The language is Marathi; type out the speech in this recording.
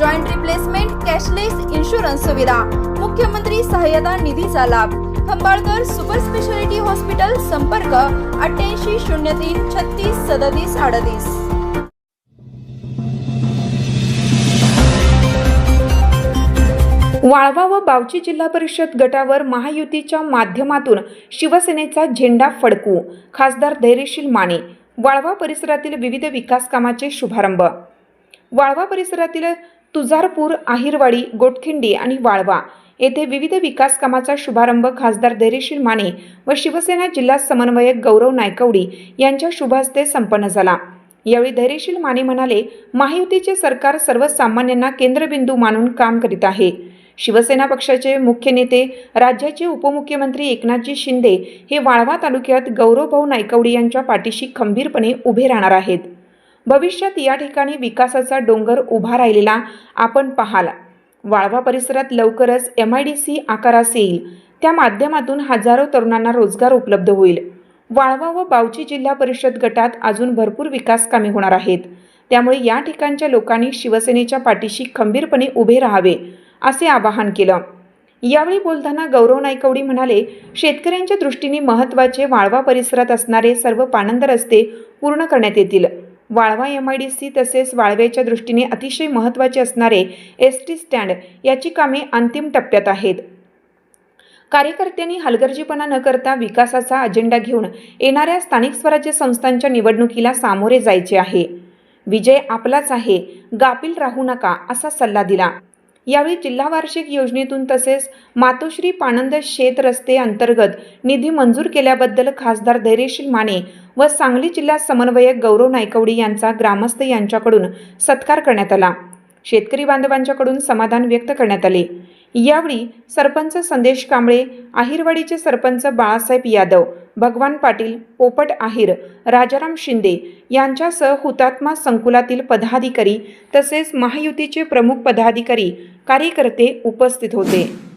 Joint replacement cashless insurance सुविधा. मुख्यमंत्री सहाय्यता निधीचा लाभ. खंबाळकर सुपर स्पेशालिटी हॉस्पिटल संपर्क अठ्ठ्याऐंशी शून्य तीन छत्तीस सदतीस अडतीस. वाळवा व बावची जिल्हा परिषद गटावर महायुतीच्या माध्यमातून शिवसेनेचा झेंडा फडकू खासदार धैर्यशील माने. वाळवा परिसरातील विविध विकास कामाचे शुभारंभ. वाळवा परिसरातील तुझारपूर आहिरवाडी गोटखिंडी आणि वाळवा येथे विविध विकास कामाचा शुभारंभ खासदार धैर्यशील माने व शिवसेना जिल्हा समन्वयक गौरव नायकवडी यांच्या शुभहस्ते संपन्न झाला. यावेळी धैर्यशील माने म्हणाले महायुतीचे सरकार सर्वसामान्यांना केंद्रबिंदू मानून काम करीत आहे. शिवसेना पक्षाचे मुख्य नेते राज्याचे उपमुख्यमंत्री एकनाथजी शिंदे हे वाळवा तालुक्यात गौरवभाऊ नायकवडी यांच्या पाठीशी खंबीरपणे उभे राहणार आहेत. भविष्यात या ठिकाणी विकासाचा डोंगर उभा राहिलेला आपण पाहाल. वाळवा परिसरात लवकरच एम आय डी सी आकारास येईल. त्या माध्यमातून हजारो तरुणांना रोजगार उपलब्ध होईल. वाळवा व बावची जिल्हा परिषद गटात अजून भरपूर विकास कामे होणार आहेत. त्यामुळे या ठिकाणच्या लोकांनी शिवसेनेच्या पाठीशी खंबीरपणे उभे राहावे असे आवाहन केलं. यावेळी बोलताना गौरव नायकवडी म्हणाले शेतकऱ्यांच्या दृष्टीने महत्त्वाचे वाळवा परिसरात असणारे सर्व पाणंद रस्ते पूर्ण करण्यात येतील. Walwa M I D C तसेच वाळव्याच्या दृष्टीने अतिशय महत्त्वाचे असणारे एस टी स्टँड याची कामे अंतिम टप्प्यात आहेत. कार्यकर्त्यांनी हलगर्जीपणा न करता विकासाचा अजेंडा घेऊन येणाऱ्या स्थानिक स्वराज्य संस्थांच्या निवडणुकीला सामोरे जायचे आहे. विजय आपलाच आहे. गापील राहू नका असा सल्ला दिला. यावेळी जिल्हा वार्षिक योजनेतून तसेच मातोश्री पाणंद शेत रस्ते अंतर्गत निधी मंजूर केल्याबद्दल खासदार धैर्यशील माने व सांगली जिल्हा समन्वयक गौरव नायकवडी यांचा ग्रामस्थ यांच्याकडून सत्कार करण्यात आला. शेतकरी बांधवांच्याकडून समाधान व्यक्त करण्यात आले. यावेळी सरपंच संदेश कांबळे आहिरवाडीचे सरपंच बाळासाहेब यादव भगवान पाटील पोपट आहिर राजाराम शिंदे यांच्यासह हुतात्मा संकुलातील पदाधिकारी तसेच महायुतीचे प्रमुख पदाधिकारी कार्यकर्ते उपस्थित होते.